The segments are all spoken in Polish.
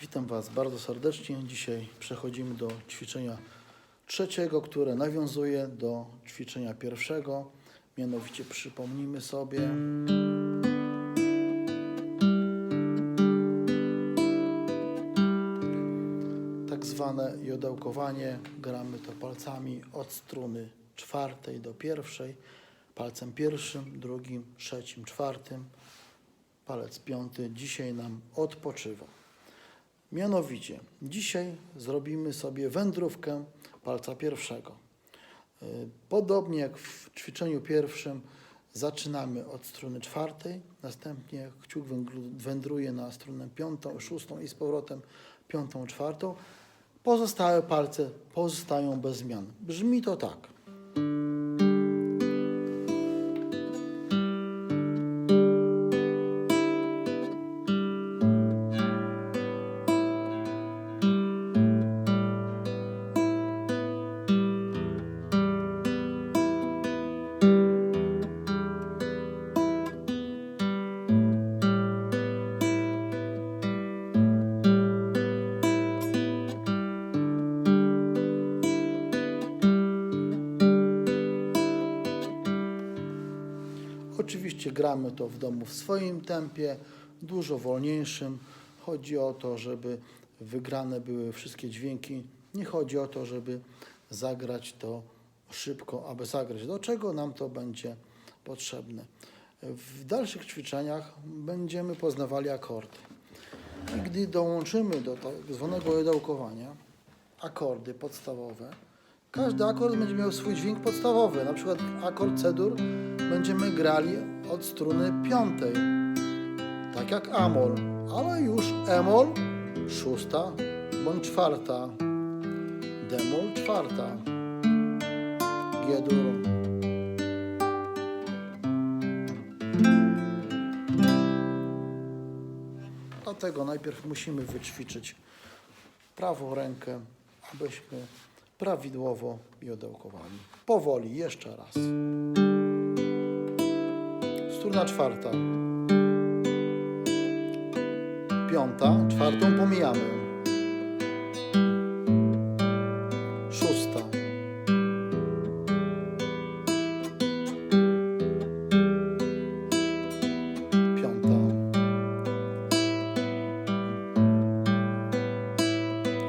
Witam Was bardzo serdecznie. Dzisiaj przechodzimy do ćwiczenia trzeciego, które nawiązuje do ćwiczenia pierwszego. Mianowicie przypomnijmy sobie. Tak zwane jodełkowanie. Gramy to palcami od struny czwartej do pierwszej. Palcem pierwszym, drugim, trzecim, czwartym. Palec piąty dzisiaj nam odpoczywa. Mianowicie, dzisiaj zrobimy sobie wędrówkę palca pierwszego. Y, Podobnie jak w ćwiczeniu pierwszym, zaczynamy od struny czwartej, następnie kciuk wędruje na strunę piątą, szóstą i z powrotem piątą, czwartą. Pozostałe palce pozostają bez zmian. Brzmi to tak. Oczywiście gramy to w domu w swoim tempie, dużo wolniejszym. Chodzi o to, żeby wygrane były wszystkie dźwięki. Nie chodzi o to, żeby zagrać to szybko, aby zagrać. Do czego nam to będzie potrzebne? W dalszych ćwiczeniach będziemy poznawali akordy. I gdy dołączymy do tak zwanego jodełkowania akordy podstawowe, każdy akord będzie miał swój dźwięk podstawowy. Na przykład akord C-dur będziemy grali od struny piątej, tak jak Amol, ale już Emol szósta bądź czwarta, Demol czwarta, G-dur. Dlatego najpierw musimy wyćwiczyć prawą rękę, abyśmy prawidłowo i odełkowani. Powoli, jeszcze raz. Struna czwarta. Piąta, czwartą pomijamy. Szósta. Piąta.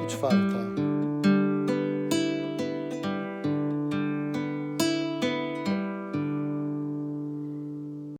I czwarta.